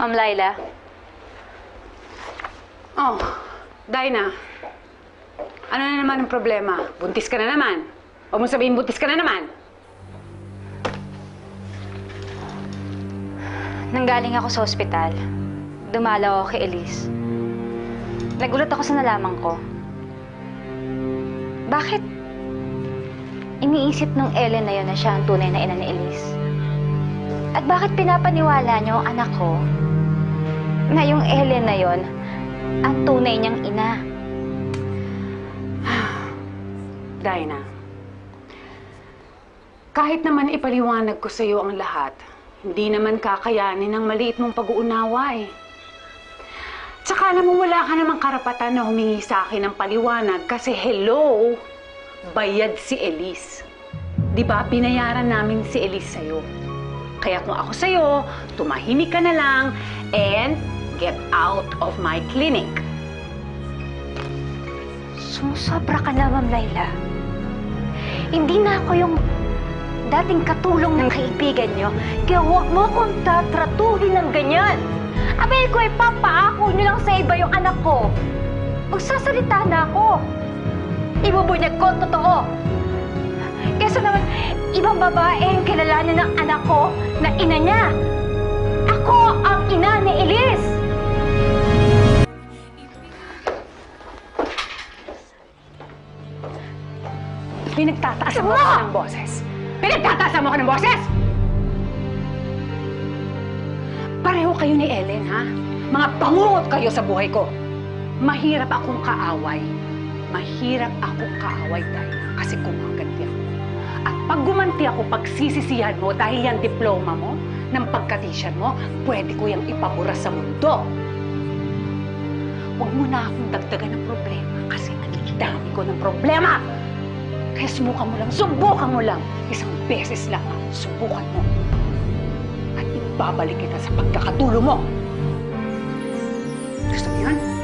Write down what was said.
Ma'am Laila, Oh, Dinah. Ano na naman ang problema? Buntis ka na naman. Huwag mo sabihin buntis ka na naman. nanggaling ako sa ospital. Dumalaw ako kay Elise. Nagulat ako sa nalaman ko. Bakit? Iniisip nung Ellen na yun na siya ang tunay na ina ni Elise. At bakit pinapaniwala niyo ang anak ko na yung Ellen na yon ang tunay niyang ina? Dinah. Kahit naman ipaliwanag ko sa ang lahat, hindi naman kakayanin ng maliit mong pag-uunawa eh. Tsaka alam wala ka namang karapatan na humingi sa akin ng paliwanag kasi hello, bayad si Elise. Di ba, binayaran namin si Elise sa'yo. Kaya kung ako sa'yo, tumahimik ka na lang and get out of my clinic. Sumusobra ka na, Ma'am Laila. Hindi na ako yung dating katulong ng kaibigan niyo. Kaya huwag mo akong tatratuhin ng ganyan. Abay ko, ipapaako niyo lang sa iba yung anak ko. Magsasalita na ako. Ibubunyag ko totoo. Kesa naman, ibang babae ang kilalanin ng anak ko na ina niya. Ako Pinagtataasan mo ako ng boses. Pinagtataasan mo ako ng boses! Pareho kayo ni Ellen, ha? Mga bangungot kayo sa buhay ko. Mahirap akong kaaway. Mahirap akong kaaway dahil kasi kumaganti ako. At pag gumanti ako, pagsisisihan mo dahil yung diploma mo, ng pagkatisyan mo, pwede ko yung ipabura sa mundo. Huwag mo na akong dagdagan ng problema kasi ang ko ng problema. Kaya subukan mo lang, subukan mo lang. Isang beses lang, subukan mo. At ibabalik kita sa pagkakatulo mo. Gusto mo yun?